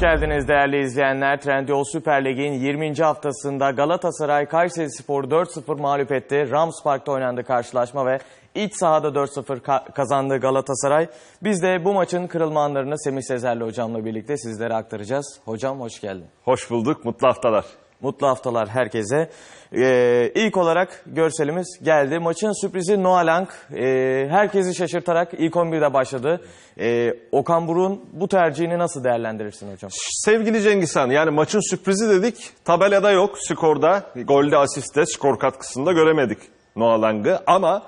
Hoş geldiniz değerli izleyenler. Trendyol Süper Lig'in 20. haftasında Galatasaray Kayseri Spor'u 4-0 mağlup etti. Rams Park'ta oynandı karşılaşma ve iç sahada 4-0 ka- kazandı Galatasaray. Biz de bu maçın kırılma anlarını Semih Sezer'le hocamla birlikte sizlere aktaracağız. Hocam hoş geldin. Hoş bulduk, mutlu haftalar. Mutlu haftalar herkese. Ee, ilk olarak görselimiz geldi. Maçın sürprizi Noah Lang. Ee, herkesi şaşırtarak ilk 11'de başladı. Ee, Okan Buruk'un bu tercihini nasıl değerlendirirsin hocam? Sevgili Cengiz Han, yani maçın sürprizi dedik. Tabelada yok, skorda, golde, asiste, skor katkısında göremedik Noah Lang'ı. Ama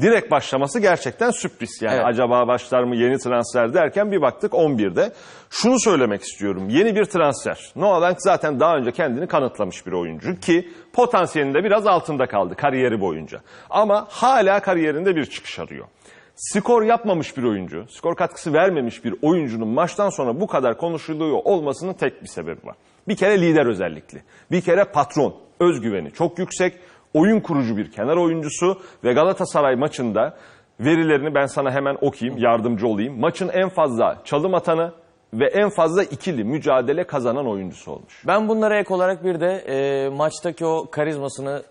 direkt başlaması gerçekten sürpriz. Yani Evet. acaba başlar mı yeni transfer derken bir baktık 11'de. Şunu söylemek istiyorum, yeni bir transfer. Noah Lang zaten daha önce kendini kanıtlamış bir oyuncu ki potansiyelinde biraz altında kaldı kariyeri boyunca. Ama hala kariyerinde bir çıkış arıyor. skor yapmamış bir oyuncu, skor katkısı vermemiş bir oyuncunun maçtan sonra bu kadar konuşuluyor olmasının tek bir sebebi var. Bir kere lider özellikli. Bir kere patron, özgüveni çok yüksek, oyun kurucu bir kenar oyuncusu ve Galatasaray maçında verilerini ben sana hemen okuyayım, yardımcı olayım. Maçın en fazla çalım atanı ve en fazla ikili mücadele kazanan oyuncusu olmuş. Ben bunlara ek olarak bir de e, maçtaki o karizmasını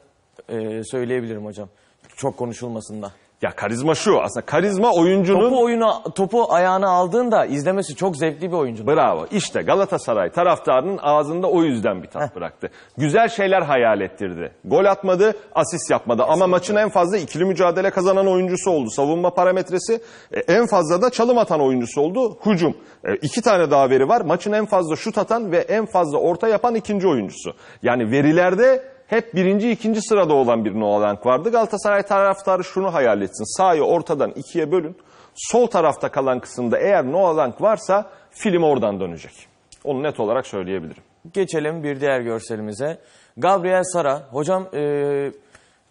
e, söyleyebilirim hocam. Çok konuşulmasında. Ya karizma şu aslında karizma oyuncunun... Topu oyuna topu ayağına aldığında izlemesi çok zevkli bir oyuncu. Bravo. İşte Galatasaray taraftarının ağzında o yüzden bir tat bıraktı. Güzel şeyler hayal ettirdi. Gol atmadı, asist yapmadı. Ama maçın en fazla ikili mücadele kazanan oyuncusu oldu. Savunma parametresi e, en fazla da çalım atan oyuncusu oldu. Hücum. E, iki tane daha veri var. Maçın en fazla şut atan ve en fazla orta yapan ikinci oyuncusu. Yani verilerde hep birinci, ikinci sırada olan bir Noah Lang vardı. Galatasaray taraftarı şunu hayal etsin. Sahayı ortadan ikiye bölün. Sol tarafta kalan kısımda eğer Noah Lang varsa film oradan dönecek. Onu net olarak söyleyebilirim. Geçelim bir diğer görselimize. Gabriel Sara. Hocam e,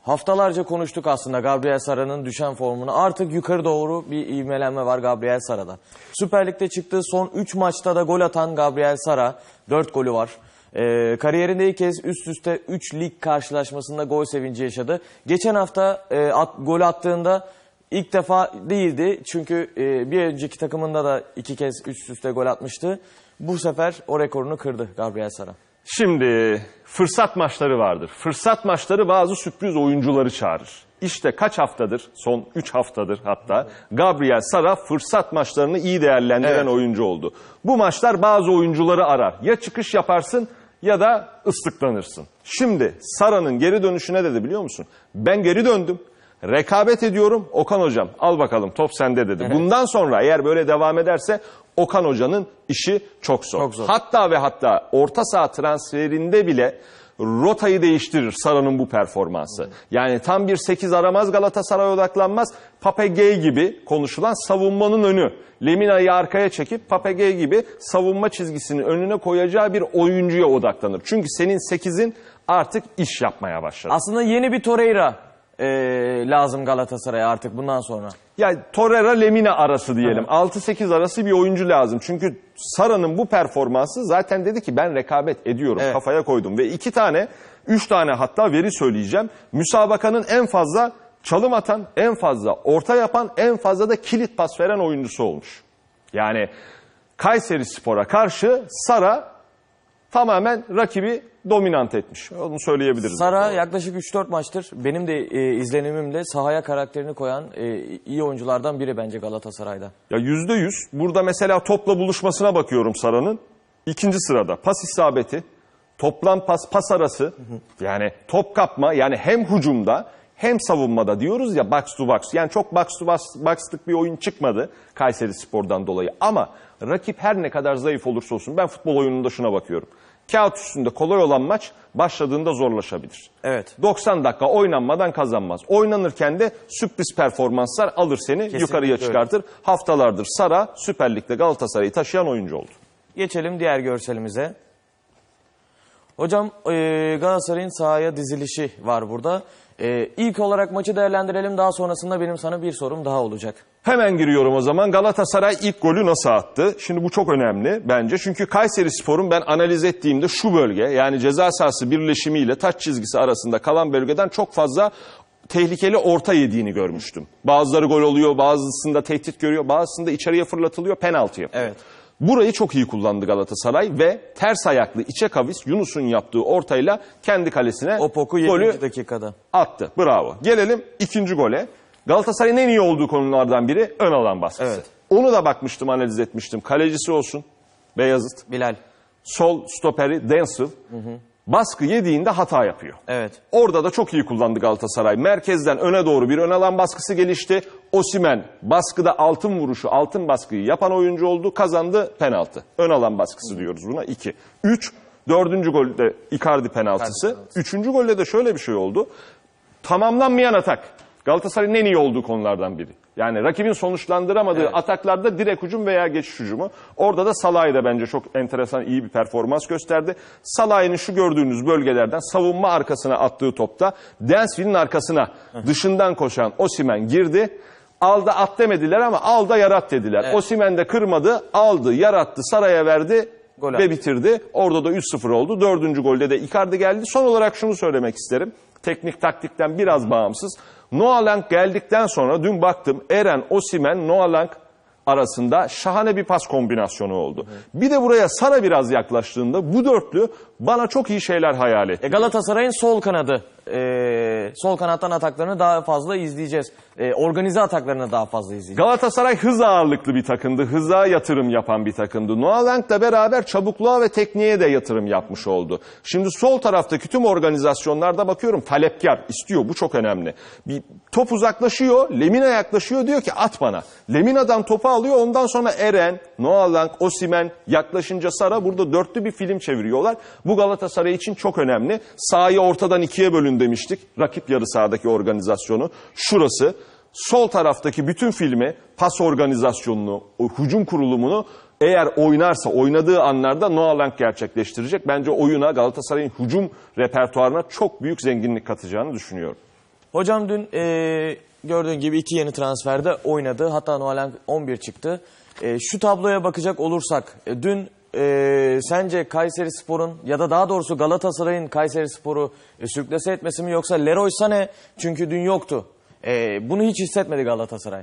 haftalarca konuştuk aslında Gabriel Sara'nın düşen formunu. Artık yukarı doğru bir ivmelenme var Gabriel Sara'da. Süper Lig'de çıktığı son 3 maçta da gol atan Gabriel Sara. 4 golü var. E, kariyerinde ilk kez üst üste 3 lig karşılaşmasında gol sevinci yaşadı. Geçen hafta e, at, gol attığında ilk defa değildi. Çünkü e, bir önceki takımında da iki kez üst üste gol atmıştı. Bu sefer o rekorunu kırdı Gabriel Sara. Şimdi fırsat maçları vardır. Fırsat maçları bazı sürpriz oyuncuları çağırır. İşte kaç haftadır, son 3 haftadır hatta Gabriel Sara fırsat maçlarını iyi değerlendiren Evet. oyuncu oldu. Bu maçlar bazı oyuncuları arar. Ya çıkış yaparsın ya da ıslıklanırsın. Şimdi Sara'nın geri dönüşü ne dedi biliyor musun? Ben geri döndüm. Rekabet ediyorum. Okan hocam al bakalım top sende dedi. Bundan sonra eğer böyle devam ederse Okan hocanın işi çok zor. Çok zor. Hatta ve hatta orta saha transferinde bile rotayı değiştirir Sara'nın bu performansı. Yani tam bir 8 aramaz Galatasaray odaklanmaz. Papegey gibi konuşulan savunmanın önü. Lemina'yı arkaya çekip Papegey gibi savunma çizgisinin önüne koyacağı bir oyuncuya odaklanır. Çünkü senin 8'in artık iş yapmaya başladı. Aslında yeni bir Torreira e, lazım Galatasaray'a artık bundan sonra. Ya Torreira Lemina arası diyelim. 6-8 arası bir oyuncu lazım. Çünkü Sara'nın bu performansı zaten dedi ki ben rekabet ediyorum. Evet. Kafaya koydum. Ve iki tane, üç tane hatta veri söyleyeceğim. Müsabakanın en fazla çalım atan, en fazla orta yapan, en fazla da kilit pas veren oyuncusu olmuş. Yani Kayseri Spor'a karşı Sara tamamen rakibi dominant etmiş. Onu söyleyebiliriz. Sara yaklaşık 3-4 maçtır benim de e, izlenimimle sahaya karakterini koyan e, iyi oyunculardan biri bence Galatasaray'da. Ya yüzde yüz. Burada mesela topla buluşmasına bakıyorum Sara'nın. İkinci sırada pas isabeti, toplam pas pas arası, yani top kapma yani hem hücumda hem savunmada diyoruz ya box to box. Yani çok box to box, box'lık bir oyun çıkmadı Kayseri Spor'dan dolayı. Ama rakip her ne kadar zayıf olursa olsun ben futbol oyununda şuna bakıyorum. Kağıt üstünde kolay olan maç başladığında zorlaşabilir. Evet. 90 dakika oynanmadan kazanmaz. Oynanırken de sürpriz performanslar alır seni yukarıya öyle. çıkartır. Haftalardır Sara Süper Lig'de Galatasaray'ı taşıyan oyuncu oldu. Geçelim diğer görselimize. Hocam Galatasaray'ın sahaya dizilişi var burada. E, ilk olarak maçı değerlendirelim daha sonrasında benim sana bir sorum daha olacak. Hemen giriyorum o zaman. Galatasaray ilk golü nasıl attı? Şimdi bu çok önemli bence. Çünkü Kayseri Spor'un ben analiz ettiğimde şu bölge yani ceza sahası birleşimiyle taç çizgisi arasında kalan bölgeden çok fazla tehlikeli orta yediğini görmüştüm. Bazıları gol oluyor, bazısında tehdit görüyor, bazısında içeriye fırlatılıyor, penaltı yapıyor. Evet. Burayı çok iyi kullandı Galatasaray ve ters ayaklı içe kavis Yunus'un yaptığı ortayla kendi kalesine O poku golü 20. dakikada. attı. Bravo. Gelelim ikinci gole. Galatasaray'ın en iyi olduğu konulardan biri ön alan baskısı. Evet. Onu da bakmıştım, analiz etmiştim. Kalecisi olsun Beyazıt. Bilal. Sol stoperi Denzel. Baskı yediğinde hata yapıyor. Evet. Orada da çok iyi kullandı Galatasaray. Merkezden öne doğru bir ön alan baskısı gelişti. Osimen baskıda altın vuruşu, altın baskıyı yapan oyuncu oldu. Kazandı penaltı. Ön alan baskısı diyoruz buna. 2. 3. Dördüncü golde Icardi penaltısı. Üçüncü golde de şöyle bir şey oldu. Tamamlanmayan atak. Galatasaray'ın en iyi olduğu konulardan biri. Yani rakibin sonuçlandıramadığı Evet. ataklarda direkt hücum veya geçiş hücumu. Orada da Salah'ı da bence çok enteresan iyi bir performans gösterdi. Salah'ın şu gördüğünüz bölgelerden savunma arkasına attığı topta Densville'in arkasına dışından koşan Osimen girdi. Aldı at demediler ama al da yarat dediler. Evet. Osimen de kırmadı, aldı, yarattı, Saray'a verdi Gol ve attı. bitirdi. Orada da 3-0 oldu. Dördüncü golde de Icardi geldi. Son olarak şunu söylemek isterim. Teknik taktikten biraz bağımsız. Noah Lang geldikten sonra dün baktım Eren, Osimen, Noah Lang arasında şahane bir pas kombinasyonu oldu. Bir de buraya Sara biraz yaklaştığında bu dörtlü bana çok iyi şeyler hayal etti. E, Galatasaray'ın sol kanadı. E, sol kanattan ataklarını daha fazla izleyeceğiz. E, organize ataklarını daha fazla izleyeceğiz. Galatasaray hız ağırlıklı bir takımdı. Hıza yatırım yapan bir takımdı. Noah Lang'la beraber çabukluğa ve tekniğe de yatırım yapmış oldu. Şimdi sol taraftaki tüm organizasyonlarda bakıyorum talepkar istiyor. Bu çok önemli. Bir top uzaklaşıyor. Lemina yaklaşıyor diyor ki at bana. Lemina'dan topu alıyor. Ondan sonra Eren, Noah Lang, Osimen yaklaşınca Sara burada dörtlü bir film çeviriyorlar. Bu Galatasaray için çok önemli. Sahayı ortadan ikiye bölün demiştik. Rakip yarı sahadaki organizasyonu. Şurası sol taraftaki bütün filmi, pas organizasyonunu, o hücum kurulumunu eğer oynarsa, oynadığı anlarda Noah Lang gerçekleştirecek. Bence oyuna Galatasaray'ın hücum repertuarına çok büyük zenginlik katacağını düşünüyorum. Hocam dün e, gördüğün gibi iki yeni transferde oynadı. Hatta Noalang 11 çıktı. E, şu tabloya bakacak olursak e, dün e, sence Kayseri Spor'un ya da daha doğrusu Galatasaray'ın Kayseri Spor'u e, sürklese etmesi mi yoksa Leroy Sané çünkü dün yoktu. E, bunu hiç hissetmedi Galatasaray.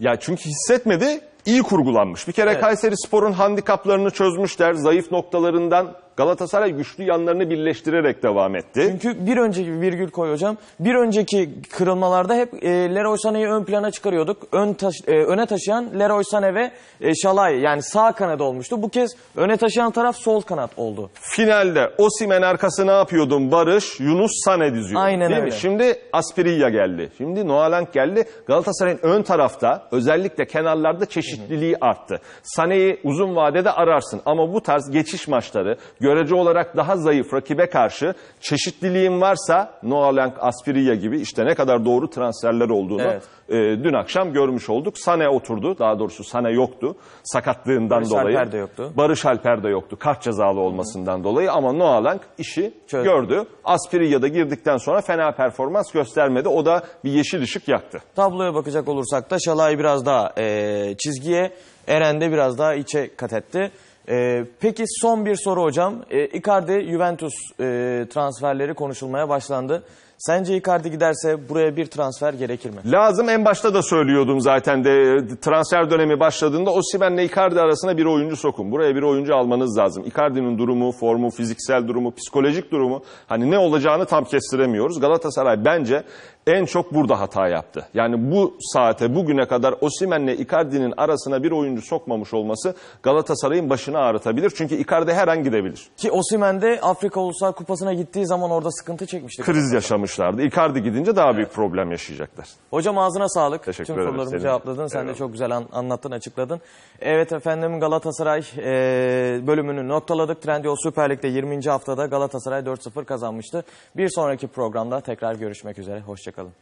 Ya çünkü hissetmedi, iyi kurgulanmış. Bir kere Evet. Kayseri Spor'un handikaplarını çözmüşler. Zayıf noktalarından Galatasaray güçlü yanlarını birleştirerek devam etti. Çünkü bir önceki virgül koy hocam. Bir önceki kırılmalarda hep e, Leroy Sané'yi ön plana çıkarıyorduk. Ön taş, e, öne taşıyan Leroy Sané ve e, Şalay yani sağ kanadı olmuştu. Bu kez öne taşıyan taraf sol kanat oldu. Finalde Osimen arkası ne yapıyordun Barış? Yunus Sane diziyor. Aynen değil öyle. Mi? Şimdi Aspirilla geldi. Şimdi Noah Lang geldi. Galatasaray'ın ön tarafta özellikle kenarlarda çeşitliliği arttı. Sane'yi uzun vadede ararsın ama bu tarz geçiş maçları görece olarak daha zayıf rakibe karşı çeşitliliğin varsa Noah Lang, Aspirilla gibi işte ne kadar doğru transferler olduğunu Evet. e, dün akşam görmüş olduk. Sane oturdu. Daha doğrusu Sane yoktu. Sakatlığından Barış dolayı. Alper de yoktu. Barış Alper de yoktu. Kart cezalı olmasından dolayı ama Noah işi Çözdü. gördü. Aspirilla da girdikten sonra fena performans göstermedi. O da bir yeşil ışık yaktı. Tabloya bakacak olursak da Şalay biraz daha e, çizgiye, Eren de biraz daha içe kat etti. E, peki son bir soru hocam. E, Icardi Juventus e, transferleri konuşulmaya başlandı. Sence Icardi giderse buraya bir transfer gerekir mi? Lazım en başta da söylüyordum zaten de transfer dönemi başladığında Osimhen'le Icardi arasına bir oyuncu sokun. Buraya bir oyuncu almanız lazım. Icardi'nin durumu, formu, fiziksel durumu, psikolojik durumu hani ne olacağını tam kestiremiyoruz. Galatasaray bence en çok burada hata yaptı. Yani bu saate bugüne kadar Osimhen'le Icardi'nin arasına bir oyuncu sokmamış olması Galatasaray'ın başını ağrıtabilir. Çünkü Icardi her an gidebilir. Ki Osimhen de Afrika Uluslar Kupası'na gittiği zaman orada sıkıntı çekmişti. Kriz yaşamışlardı. Icardi gidince daha büyük problem yaşayacaklar. Hocam ağzına sağlık. Teşekkür Tüm ederim. sorularımı Senin cevapladın. Sen de Eyvallah. çok güzel an- anlattın, açıkladın. Evet efendim Galatasaray e, bölümünü noktaladık. Trendyol Süper Lig'de 20. haftada Galatasaray 4-0 kazanmıştı. Bir sonraki programda tekrar görüşmek üzere. Hoşçakalın.